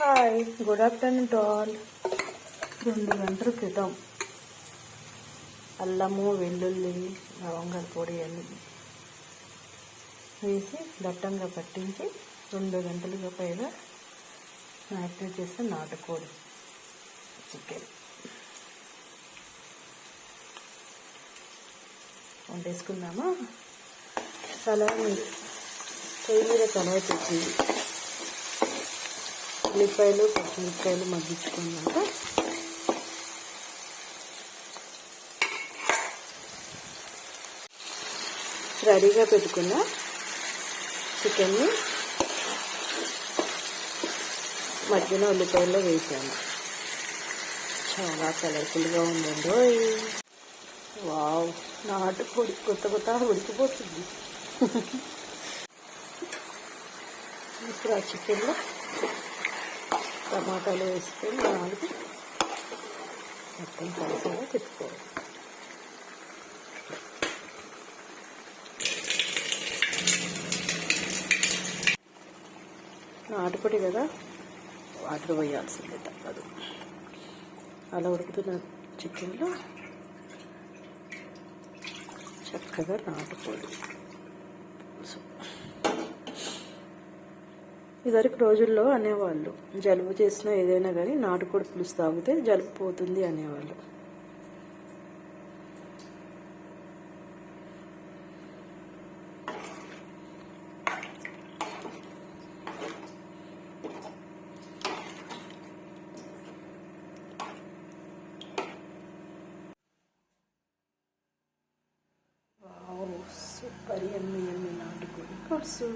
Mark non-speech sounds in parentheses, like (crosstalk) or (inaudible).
Hi good afternoon to all. రెండు గంటల క్రితం అల్లము వెల్లుల్లి లవంగాల పొడి అన్ని వేసి దట్టంగా పట్టించి రెండు గంటలుగా పైగా మ్యారినేట్ చేస్తే నాటుకోడి చికెన్. వండేసుకుందామా కళాయి పొయ్యి మీద కళాయి ఉల్లిపాయలు పచ్చిమిరపకాయలు మగ్గించుకున్నాక రెడీగా పెట్టుకున్న చికెన్ని మధ్యన ఉల్లిపాయల్లో వేసాను. చాలా కలర్ఫుల్గా ఉందండి వావ్ నాటు పొడి కొత్త కొత్త ఉడికిపోతుంది. (laughs) ఇప్పుడు ఆ చికెన్లో టమాటాలు వేసుకొని నాలుగు మొత్తం కలిసేలా తిప్పుకోవాలి. నాటుపడి కదా వాటర్ పోయాల్సిందే తప్పదు. అలా ఉడుకుతున్న చికెన్లో చక్కగా నాటుకోడు. ఇదివరకు రోజుల్లో అనేవాళ్ళు జలుబు చేసినా ఏదైనా కానీ నాటుకోడి పులుసు తాగితే జలుబు పోతుంది అనేవాళ్ళు. సూపర్ ఎమ్మి ఎమ్మి నాటుకోడి పులుసు.